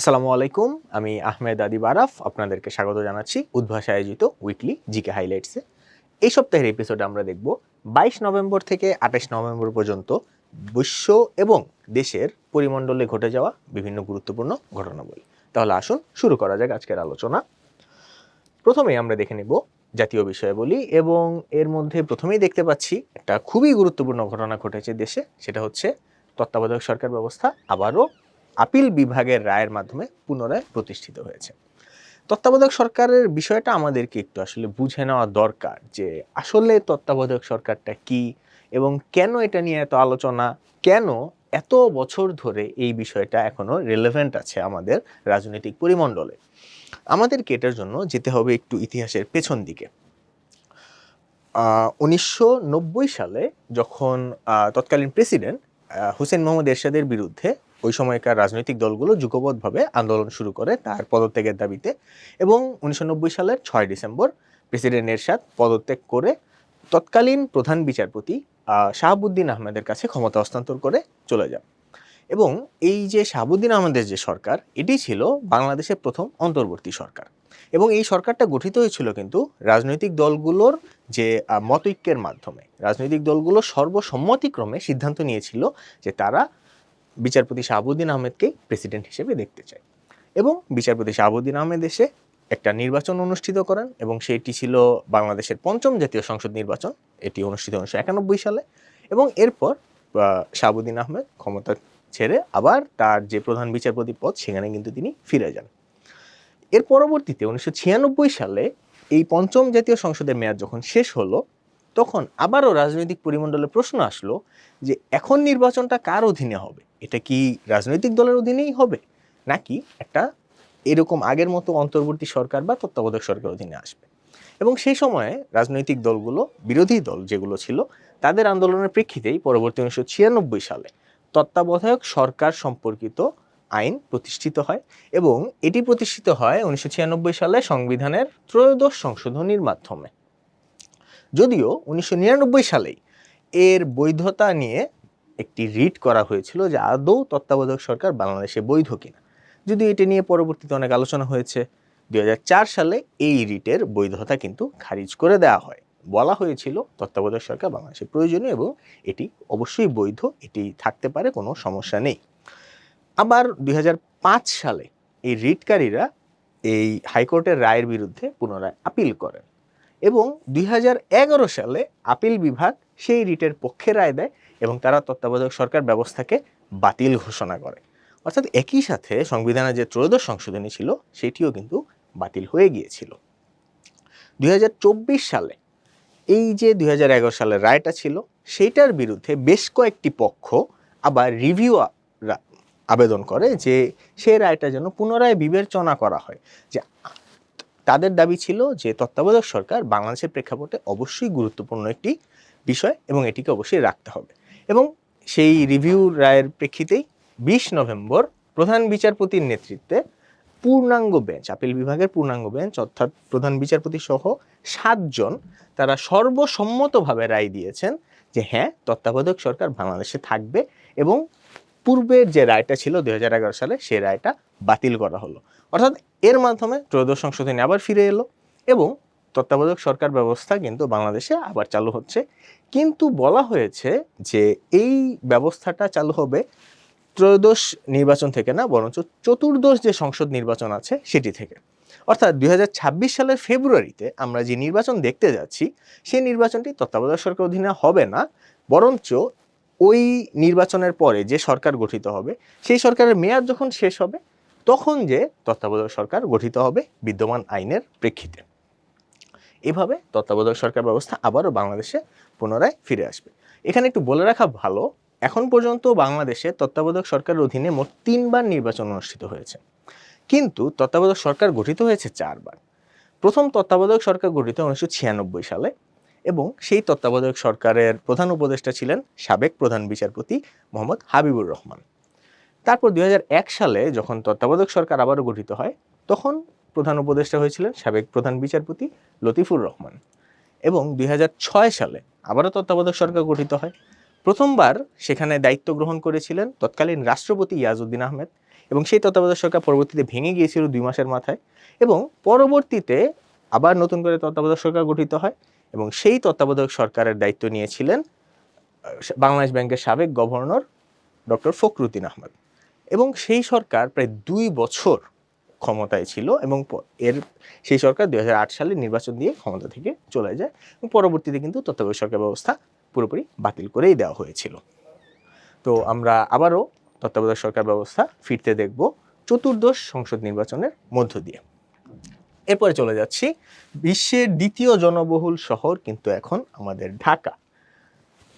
আসসালামু আলাইকুম, আমি আহমেদ আদিব আরাফ আপনাদেরকে স্বাগত জানাচ্ছি উদ্ভাসা আয়োজিত উইকলি জিকে হাইলাইটসে। এই সপ্তাহের এপিসোডে আমরা দেখব বাইশ নভেম্বর থেকে আঠাশ নভেম্বর পর্যন্ত বিশ্ব এবং দেশের পরিমণ্ডলে ঘটে যাওয়া বিভিন্ন গুরুত্বপূর্ণ ঘটনাবলী। তাহলে আসুন শুরু করা যাক আজকের আলোচনা। প্রথমেই আমরা দেখে নেব জাতীয় বিষয়াবলী এবং এর মধ্যে প্রথমেই দেখতে পাচ্ছি একটা খুবই গুরুত্বপূর্ণ ঘটনা ঘটেছে দেশে, সেটা হচ্ছে তত্ত্বাবধায়ক সরকার ব্যবস্থা আবারও আপিল বিভাগের রায়ের মাধ্যমে পুনরায় প্রতিষ্ঠিত হয়েছে। তত্ত্বাবধায়ক সরকারের বিষয়টা আমাদেরকে একটু আসলে বুঝে নেওয়া দরকার যে আসলে তত্ত্বাবধায়ক সরকারটা কি এবং কেন এটা নিয়ে এত আলোচনা, কেন এত বছর ধরে এই বিষয়টা এখনও রেলেভেন্ট আছে আমাদের রাজনৈতিক পরিমণ্ডলে। আমাদেরকে এটার জন্য যেতে হবে একটু ইতিহাসের পেছন দিকে। উনিশশো নব্বই সালে যখন তৎকালীন প্রেসিডেন্ট হুসেন মোহাম্মদ এরশাদের বিরুদ্ধে ওই সময়কার রাজনৈতিক দলগুলো যুগবদ্ধভাবে আন্দোলন শুরু করে তার পদত্যাগের দাবিতে এবং উনিশশো নব্বই সালের ছয় ডিসেম্বর প্রেসিডেন্ট এরশাদ পদত্যাগ করে তৎকালীন প্রধান বিচারপতি শাহাবুদ্দিন আহমেদের কাছে ক্ষমতা হস্তান্তর করে চলে যান। এবং এই যে শাহাবুদ্দিন আহমেদের যে সরকার, এটি ছিল বাংলাদেশের প্রথম অন্তর্বর্তী সরকার। এবং এই সরকারটা গঠিত হয়েছিল কিন্তু রাজনৈতিক দলগুলোর যে মতৈক্যের মাধ্যমে। রাজনৈতিক দলগুলো সর্বসম্মতিক্রমে সিদ্ধান্ত নিয়েছিল যে তারা বিচারপতি শাহাবুদ্দিন আহমেদকেই প্রেসিডেন্ট হিসেবে দেখতে চায় এবং বিচারপতি শাহাবুদ্দিন আহমেদ এসে একটা নির্বাচন অনুষ্ঠিত করেন এবং সেটি ছিল বাংলাদেশের পঞ্চম জাতীয় সংসদ নির্বাচন। এটি অনুষ্ঠিত উনিশশো একানব্বই সালে এবং এরপর শাহাবুদ্দিন আহমেদ ক্ষমতা ছেড়ে আবার তার যে প্রধান বিচারপতি পদ, সেখানে কিন্তু তিনি ফিরে যান। এর পরবর্তীতে উনিশশো ছিয়ানব্বই সালে এই পঞ্চম জাতীয় সংসদের মেয়াদ যখন শেষ হলো, তখন আবারও রাজনৈতিক পরিমণ্ডলে প্রশ্ন আসলো যে এখন নির্বাচনটা কার অধীনে হবে? এটা কি রাজনৈতিক দলের অধীনেই হবে? নাকি একটা এরকম আগের মতো অন্তর্বর্তী সরকার বা তত্ত্বাবধায়ক সরকার অধীনে আসবে? এবং সেই সময়ে রাজনৈতিক দলগুলো, বিরোধী দল যেগুলো ছিল, তাদের আন্দোলনের প্রেক্ষিতেই পরবর্তী উনিশশো ছিয়ানব্বই সালে তত্ত্বাবধায়ক সরকার সম্পর্কিত আইন প্রতিষ্ঠিত হয় এবং এটি প্রতিষ্ঠিত হয় উনিশশো ছিয়ানব্বই সালে সংবিধানের ত্রয়োদশ সংশোধনীর মাধ্যমে। যদিও উনিশশো নিরানব্বই সালেই এর বৈধতা নিয়ে একটি রিট করা হয়েছিল যে আদৌ তত্ত্বাবধায়ক সরকার বাংলাদেশে বৈধ কিনা। যদিও এটি নিয়ে পরবর্তীতে অনেক আলোচনা হয়েছে। দুই হাজার চার সালে এই রিটের বৈধতা কিন্তু খারিজ করে দেওয়া হয়। বলা হয়েছিল তত্ত্বাবধায়ক সরকার বাংলাদেশে প্রয়োজনীয় এবং এটি অবশ্যই বৈধ, এটি থাকতে পারে, কোনো সমস্যা নেই। আবার দুই হাজার পাঁচ সালে এই রিটকারীরা এই হাইকোর্টের রায়ের বিরুদ্ধে পুনরায় আপিল করেন। এবং দুই হাজার এগারো সালে আপিল বিভাগ সেই রিটের পক্ষে রায় দেয় এবং তারা তত্ত্বাবধায়ক সরকার ব্যবস্থাকে বাতিল ঘোষণা করে। অর্থাৎ একই সাথে সংবিধানের যে ত্রয়োদশ সংশোধনী ছিল, সেটিও কিন্তু বাতিল হয়ে গিয়েছিল। দুই হাজার চব্বিশ সালে এই যে দু হাজার এগারো সালের রায়টা ছিল, সেইটার বিরুদ্ধে বেশ কয়েকটি পক্ষ আবার রিভিউ আবেদন করে যে সেই রায়টা যেন পুনরায় বিবেচনা করা হয়। যে তাদের দাবি ছিল যে তত্ত্বাবধায়ক সরকার বাংলাদেশের প্রেক্ষাপটে অবশ্যই গুরুত্বপূর্ণ একটি বিষয় এবং এটিকে অবশ্যই রাখতে হবে। এবং সেই রিভিউ রায়ের প্রেক্ষিতেই বিশ নভেম্বর প্রধান বিচারপতির নেতৃত্বে পূর্ণাঙ্গ বেঞ্চ, আপিল বিভাগের পূর্ণাঙ্গ বেঞ্চ অর্থাৎ প্রধান বিচারপতি সহ সাতজন তারা সর্বসম্মতভাবে রায় দিয়েছেন যে হ্যাঁ তত্ত্বাবধায়ক সরকার বাংলাদেশে থাকবে এবং পূর্বের যে রায়টা ছিল দুই হাজার এগারো সালে, সেই রায়টা বাতিল করা হলো। অর্থাৎ এর মাধ্যমে ত্রয়োদশ সংশোধনী আবার ফিরে এলো এবং তত্ত্বাবধায়ক সরকার ব্যবস্থা কিন্তু বাংলাদেশে আবার চালু হচ্ছে। কিন্তু বলা হয়েছে যে এই ব্যবস্থাটা চালু হবে ত্রয়োদশ নির্বাচন থেকে না, বরঞ্চ চতুর্দশ যে সংসদ নির্বাচন আছে সেটি থেকে। অর্থাৎ দুই হাজার ছাব্বিশ সালের ফেব্রুয়ারিতে আমরা যে নির্বাচন দেখতে যাচ্ছি, সেই নির্বাচনটি তত্ত্বাবধায়ক সরকার অধীনে হবে না, বরঞ্চ ওই নির্বাচনের পরে যে সরকার গঠিত হবে, সেই সরকারের মেয়াদ যখন শেষ হবে তখন যে তত্ত্বাবধায়ক সরকার গঠিত হবে বিদ্যমান আইনের প্রেক্ষিতে। এভাবে তত্ত্বাবধায়ক সরকার ব্যবস্থা আবারও বাংলাদেশে পুনরায় ফিরে আসবে। এখানে একটু বলে রাখা ভালো, এখন পর্যন্ত বাংলাদেশে তত্ত্বাবধায়ক সরকারের অধীনে মোট তিনবার নির্বাচন অনুষ্ঠিত হয়েছে। কিন্তু তত্ত্বাবধায়ক সরকার গঠিত হয়েছে চারবার। প্রথম তত্ত্বাবধায়ক সরকার গঠিত উনিশশো ছিয়ানব্বই সালে এবং সেই তত্ত্বাবধায়ক সরকারের প্রধান উপদেষ্টা ছিলেন সাবেক প্রধান বিচারপতি মোহাম্মদ হাবিবুর রহমান। তারপর দুই হাজার এক সালে যখন তত্ত্বাবধায়ক সরকার আবারও গঠিত হয়, তখন প্রধান উপদেষ্টা হয়েছিলেন সাবেক প্রধান বিচারপতি লতিফুর রহমান। এবং দুই হাজার ছয় সালে আবারও তত্ত্বাবধায়ক সরকার গঠিত হয়। প্রথমবার সেখানে দায়িত্ব গ্রহণ করেছিলেন তৎকালীন রাষ্ট্রপতি ইয়াজউদ্দিন আহমেদ এবং সেই তত্ত্বাবধায়ক সরকার পরবর্তীতে ভেঙে গিয়েছিল দুই মাসের মাথায় এবং পরবর্তীতে আবার নতুন করে তত্ত্বাবধায়ক সরকার গঠিত হয় এবং সেই তত্ত্বাবধায়ক সরকারের দায়িত্ব নিয়েছিলেন বাংলাদেশ ব্যাংকের সাবেক গভর্নর ডক্টর ফখরুদ্দিন আহমদ। এবং সেই সরকার প্রায় দুই বছর ক্ষমতায় ছিল এবং এর সেই সরকার দুই হাজার আট সালে নির্বাচন দিয়ে ক্ষমতা থেকে চলে যায় এবং পরবর্তীতে কিন্তু তত্ত্বাবধায়ক সরকার ব্যবস্থা পুরোপুরি বাতিল করেই দেওয়া হয়েছিল। তো আমরা আবারও তত্ত্বাবধায়ক সরকার ব্যবস্থা ফিরতে দেখব চতুর্দশ সংসদ নির্বাচনের মধ্য দিয়ে। এরপরে চলে যাচ্ছি, বিশ্বের দ্বিতীয় জনবহুল শহর কিন্তু এখন আমাদের ঢাকা।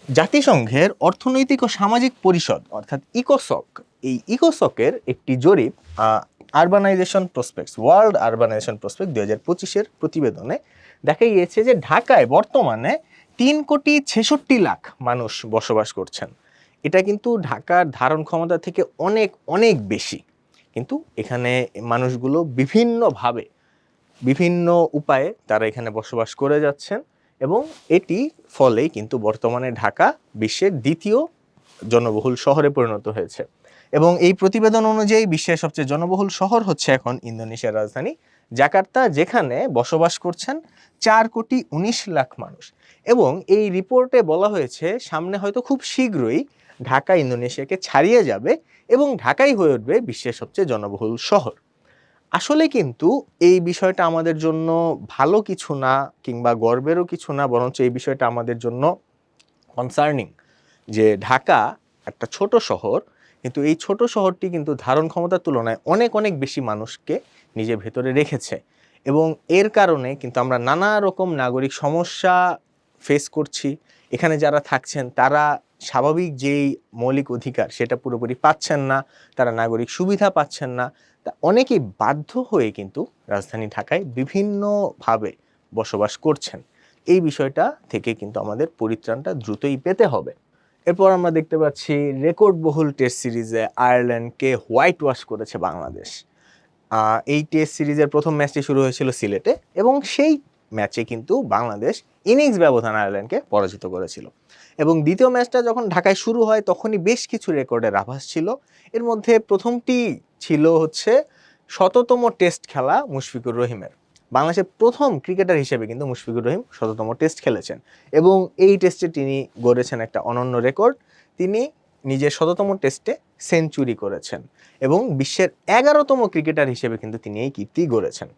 জাতিসংঘের অর্থনৈতিক ও সামাজিক পরিষদ অর্থাৎ ইকোসক এই ইকোসকের একটি জরিপ urbanisation prospects world urbanisation prospect দুই হাজার পঁচিশের প্রতিবেদনে দেখা গিয়েছে যে ঢাকায় বর্তমানে তিন কোটি ছেষট্টি লাখ মানুষ বসবাস করছেন। এটা কিন্তু ঢাকার ধারণ ক্ষমতা থেকে অনেক অনেক বেশি। কিন্তু এখানে মানুষগুলো বিভিন্নভাবে, বিভিন্ন উপায়ে তারা এখানে বসবাস করে যাচ্ছেন এবং এটি ফলেই কিন্তু বর্তমানে ঢাকা বিশ্বের দ্বিতীয় জনবহুল শহরে পরিণত হয়েছে। এবং এই প্রতিবেদন অনুযায়ী বিশ্বের সবচেয়ে জনবহুল শহর হচ্ছে এখন ইন্দোনেশিয়ার রাজধানী জাকার্তা, যেখানে বসবাস করছেন চার কোটি উনিশ লাখ মানুষ। এবং এই রিপোর্টে বলা হয়েছে, সামনে হয়তো খুব শীঘ্রই ঢাকা ইন্দোনেশিয়াকে ছাড়িয়ে যাবে এবং ঢাকাই হয়ে উঠবে বিশ্বের সবচেয়ে জনবহুল শহর। আসলে কিন্তু এই বিষয়টা আমাদের জন্য ভালো কিছু না কিংবা গর্বেরও কিছু না, বরঞ্চ এই বিষয়টা আমাদের জন্য কনসার্নিং যে ঢাকা একটা ছোট শহর কিন্তু এই ছোট শহরটি কিন্তু ধারণ ক্ষমতার তুলনায় অনেক অনেক বেশি মানুষকে নিজের ভেতরে রেখেছে। এবং এর কারণে কিন্তু আমরা নানা রকম নাগরিক সমস্যা ফেস করছি। এখানে যারা থাকছেন, তারা স্বাভাবিক যেই মৌলিক অধিকার সেটা পুরোপুরি পাচ্ছেন না, তারা নাগরিক সুবিধা পাচ্ছেন না। তা অনেকেই বাধ্য হয়ে কিন্তু রাজধানী ঢাকায় বিভিন্নভাবে বসবাস করছেন। এই বিষয়টা থেকে কিন্তু আমাদের পরিত্রাণটা দ্রুতই পেতে হবে। এরপর আমরা দেখতে পাচ্ছি রেকর্ড বহুল টেস্ট সিরিজে আয়ারল্যান্ডকে হোয়াইট ওয়াশ করেছে বাংলাদেশ। এই টেস্ট সিরিজের প্রথম ম্যাচটি শুরু হয়েছিল সিলেটে এবং সেই ম্যাচে কিন্তু বাংলাদেশ ইনিংস ব্যবধান আয়ারল্যান্ডকে পরাজিত করেছিল। এবং দ্বিতীয় ম্যাচটা যখন ঢাকায় শুরু হয়, তখনই বেশ কিছু রেকর্ডের আভাস ছিল। এর মধ্যে প্রথমটি ছিল হচ্ছে শততম টেস্ট খেলা মুশফিকুর রহিমের। বাংলাদেশের প্রথম ক্রিকেটার হিসেবে কিন্তু মুশফিকুর রহিম শততম টেস্ট খেলেছেন। এবং এই টেস্টে তিনি গড়েছেন একটা অনন্য রেকর্ড। তিনি নিজের শততম টেস্টে সেঞ্চুরি করেছেন এবং বিশ্বের এগারোতম ক্রিকেটার হিসেবে কিন্তু তিনি এই কীর্তি গড়েছেন।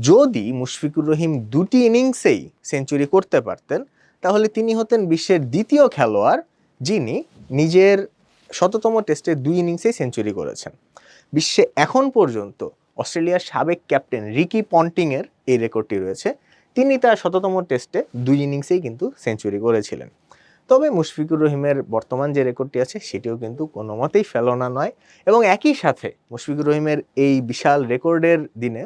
যদি মুশফিকুর রহিম দুটি ইনিংসেই সেঞ্চুরি করতে পারতেন, তাহলে তিনি হতেন বিশ্বের দ্বিতীয় খেলোয়াড় যিনি নিজের শততম টেস্টে দুই ইনিংসেই সেঞ্চুরি করেছেন। বিশ্বে এখন পর্যন্ত অস্ট্রেলিয়ার সাবেক ক্যাপ্টেন রিকি পন্টিংয়ের এই রেকর্ডটি রয়েছে। তিনি তার শততম টেস্টে দুই ইনিংসেই কিন্তু সেঞ্চুরি করেছিলেন। তবে মুশফিকুর রহিমের বর্তমান যে রেকর্ডটি আছে, সেটিও কিন্তু কোনো মতেই ফেলনা নয় এবং একই সাথে মুশফিকুর রহিমের এই বিশাল রেকর্ডের দিনে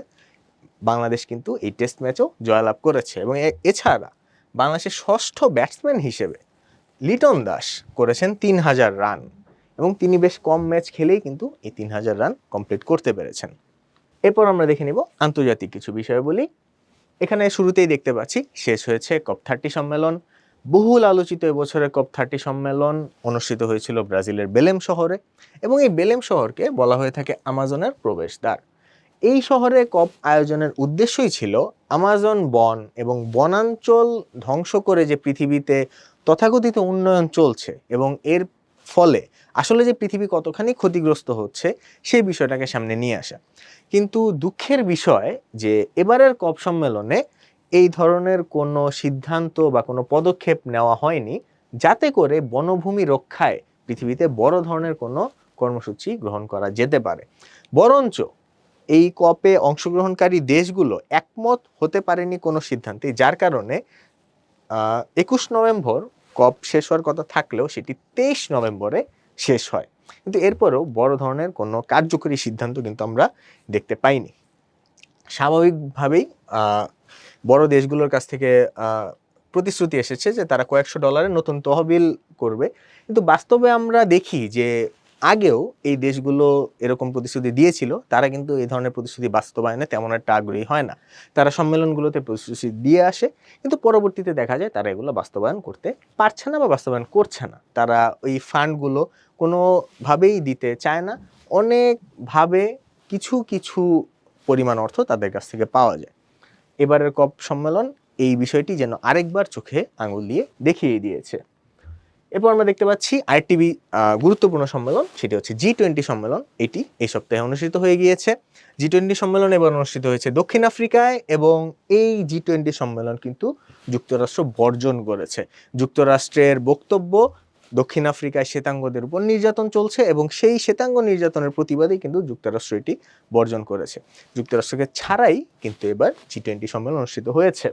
বাংলাদেশ কিন্তু এই টেস্ট ম্যাচও জয়লাভ করেছে এবং এছাড়া বাংলাদেশের ষষ্ঠ ব্যাটসম্যান হিসেবে লিটন দাস করেছেন তিন হাজার রান এবং তিনি বেশ কম ম্যাচ খেলেই কিন্তু এই তিন হাজার রান কমপ্লিট করতে পেরেছেন। এরপর আমরা দেখে নিব আন্তর্জাতিক কিছু বিষয় বলি। এখানে শুরুতেই দেখতে পাচ্ছি, শেষ হয়েছে কপ থার্টি সম্মেলন। বহুল আলোচিত এবছরের কপ থার্টি সম্মেলন অনুষ্ঠিত হয়েছিল ব্রাজিলের বেলেম শহরে এবং এই বেলেম শহরকে বলা হয়ে থাকে আমাজনের প্রবেশদ্বার। এই শহরে কপ আয়োজনের উদ্দেশ্যই ছিল আমাজন বন এবং বনাঞ্চল ধ্বংস করে যে পৃথিবীতে তথাকথিত উন্নয়ন চলছে এবং এর ফলে আসলে যে পৃথিবী কতখানি ক্ষতিগ্রস্ত হচ্ছে সেই বিষয়টাকে সামনে নিয়ে আসা। কিন্তু দুঃখের বিষয় যে এবারের কপ সম্মেলনে এই ধরনের কোনো সিদ্ধান্ত বা কোনো পদক্ষেপ নেওয়া হয়নি, যাতে করে বনভূমি রক্ষায় পৃথিবীতে বড় ধরনের কোনো কর্মসূচি গ্রহণ করা যেতে পারে। বরঞ্চ এই কপে অংশগ্রহণকারী দেশগুলো একমত হতে পারেনি কোনো সিদ্ধান্তে, যার কারণে একুশ নভেম্বর কপ শেষ হওয়ার কথা থাকলেও সেটি তেইশ নভেম্বরে শেষ হয়। কিন্তু এরপরেও বড় ধরনের কোনো কার্যকরী সিদ্ধান্ত কিন্তু আমরা দেখতে পাইনি। স্বাভাবিকভাবেই বড় দেশগুলোর কাছ থেকে প্রতিশ্রুতি এসেছে যে তারা কয়েকশো ডলারের নতুন তহবিল করবে। কিন্তু বাস্তবে আমরা দেখি যে আগেও এই দেশগুলো এরকম প্রতিশ্রুতি দিয়েছিল, তারা কিন্তু এই ধরনের প্রতিশ্রুতি বাস্তবায়নে তেমন একটা আগ্রহী হয় না। তারা সম্মেলনগুলোতে প্রতিশ্রুতি দিয়ে আসে, কিন্তু পরবর্তীতে দেখা যায় তারা এগুলো বাস্তবায়ন করতে পারছে না বা বাস্তবায়ন করছে না। তারা ওই ফান্ডগুলো কোনোভাবেই দিতে চায় না, অনেকভাবে কিছু কিছু পরিমাণ অর্থ তাদের কাছ থেকে পাওয়া যায়। এবারের কপ সম্মেলন এই বিষয়টি যেন আরেকবার চোখে আঙুল দিয়ে দেখিয়ে দিয়েছে। এরপর আমরা দেখতে পাচ্ছি আইটিভি গুরুত্বপূর্ণ সম্মেলন, সেটি হচ্ছে জি টোয়েন্টি সম্মেলন। এটি এই সপ্তাহে অনুষ্ঠিত হয়ে গিয়েছে। জি টোয়েন্টি সম্মেলন এবার অনুষ্ঠিত হয়েছে দক্ষিণ আফ্রিকায় এবং এই জি টোয়েন্টি সম্মেলন কিন্তু যুক্তরাষ্ট্র বর্জন করেছে। যুক্তরাষ্ট্রের বক্তব্য, দক্ষিণ আফ্রিকায় শ্বেতাঙ্গদের উপর নির্যাতন চলছে এবং সেই শ্বেতাঙ্গ নির্যাতনের প্রতিবাদেই কিন্তু যুক্তরাষ্ট্র এটি বর্জন করেছে। যুক্তরাষ্ট্রকে ছাড়াই কিন্তু এবার জি টোয়েন্টি সম্মেলন অনুষ্ঠিত হয়েছে।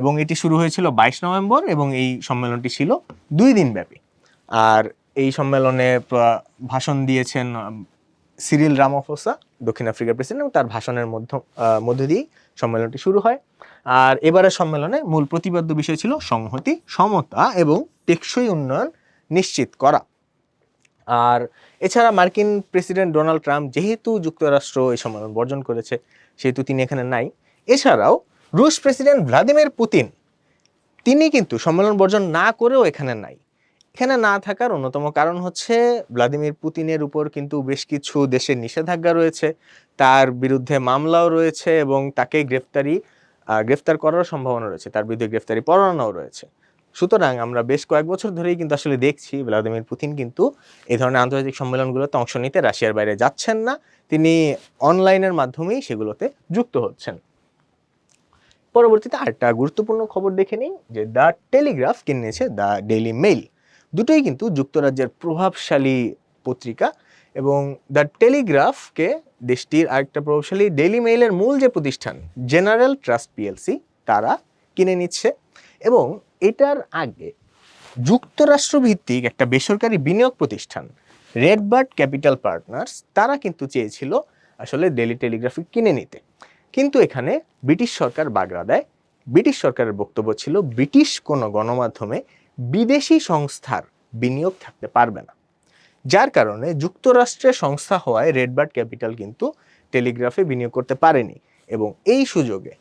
এবং এটি শুরু হয়েছিল বাইশ নভেম্বর এবং এই সম্মেলনটি ছিল দুই দিন ব্যাপী। আর এই সম্মেলনে ভাষণ দিয়েছেন সিরিল রামাফোসা, দক্ষিণ আফ্রিকার প্রেসিডেন্ট এবং তার ভাষণের মধ্য মধ্য দিয়েই সম্মেলনটি শুরু হয়। আর এবারের সম্মেলনে মূল প্রতিপাদ্য বিষয় ছিল সংহতি, সমতা এবং টেকসই উন্নয়ন নিশ্চিত করা। আর এছাড়া মার্কিন প্রেসিডেন্ট ডোনাল্ড ট্রাম্প যেহেতু যুক্তরাষ্ট্র এই সম্মেলন বর্জন করেছে, সেহেতু তিনি এখানে নাই। এছাড়াও রুশ প্রেসিডেন্ট ভ্লাদিমির পুতিন। তিনি কিন্তু সম্মেলন বর্জন না করেও এখানে নাই। এখানে না থাকার অন্যতম কারণ হচ্ছে ভ্লাদিমির পুতিনের উপর কিন্তু বেশ কিছু দেশের নিষেধাজ্ঞা রয়েছে। তার বিরুদ্ধে মামলাও রয়েছে এবং তাকে গ্রেফতারি গ্রেফতার করার সম্ভাবনা রয়েছে। তার বিরুদ্ধে গ্রেফতারি পরোয়ানাও রয়েছে। সুতরাং আমরা বেশ কয়েক বছর ধরেই কিন্তু আসলে দেখছি ভ্লাদিমির পুতিন কিন্তু এই ধরনের আন্তর্জাতিক সম্মেলনগুলোতে অংশ নিতে রাশিয়ার বাইরে যাচ্ছেন না। তিনি অনলাইনের মাধ্যমেই সেগুলোতে যুক্ত হচ্ছেন। পরবর্তীতে আরেকটা গুরুত্বপূর্ণ খবর দেখে নিই, যে দ্য টেলিগ্রাফ কিনেছে দ্য ডেইলি মেইল। দুটোই কিন্তু যুক্তরাজ্যের প্রভাবশালী পত্রিকা এবং দ্য টেলিগ্রাফকে দেশটির আরেকটা প্রভাবশালী ডেইলি মেইলের মূল যে প্রতিষ্ঠান, জেনারেল ট্রাস্ট পিএলসি তারা কিনে নিচ্ছে। এবং এটার আগে যুক্তরাষ্ট্রভিত্তিক একটা বেসরকারি বিনিয়োগ প্রতিষ্ঠান রেডবার্ড ক্যাপিটাল পার্টনার্স তারা কিন্তু চেয়েছিল আসলে ডেলি টেলিগ্রাফি কিনে নিতে। কিন্তু এখানে ব্রিটিশ সরকার বাগড়া দেয়। ব্রিটিশ সরকারের বক্তব্য ছিল, ব্রিটিশ কোনো গণমাধ্যমে বিদেশি সংস্থার বিনিয়োগ থাকতে পারবে না। যার কারণে যুক্তরাষ্ট্রের সংস্থা হওয়ায় রেডবার্ড ক্যাপিটাল কিন্তু টেলিগ্রাফে বিনিয়োগ করতে পারেনি এবং এই সুযোগে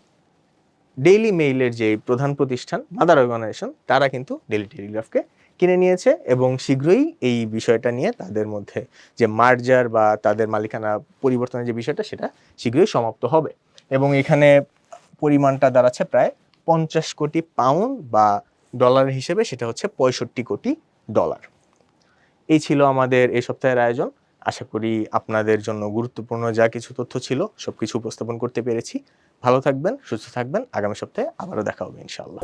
ডেইলি মেইলের যে প্রধান প্রতিষ্ঠান, মাদার অর্গানাইজেশন, তারা কিন্তু ডেইলি টেলিগ্রাফকে কিনে নিয়েছে এবং শীঘ্রই এই বিষয়টা নিয়ে তাদের মধ্যে যে মার্জার বা তাদের মালিকানা পরিবর্তনের যে বিষয়টা, সেটা শীঘ্রই সমাপ্ত হবে। এবং এখানে পরিমাণটা দাঁড়াচ্ছে প্রায় পঞ্চাশ কোটি পাউন্ড বা ডলার হিসেবে, সেটা হচ্ছে পঁয়ষট্টি কোটি ডলার। এই ছিল আমাদের এই সপ্তাহের আয়োজন। আশা করি আপনাদের জন্য গুরুত্বপূর্ণ যা কিছু তথ্য ছিল সব কিছু উপস্থাপন করতে পেরেছি। ভালো থাকবেন, সুস্থ থাকবেন। আগামী সপ্তাহে আবারও দেখা হবে, ইনশাআল্লাহ।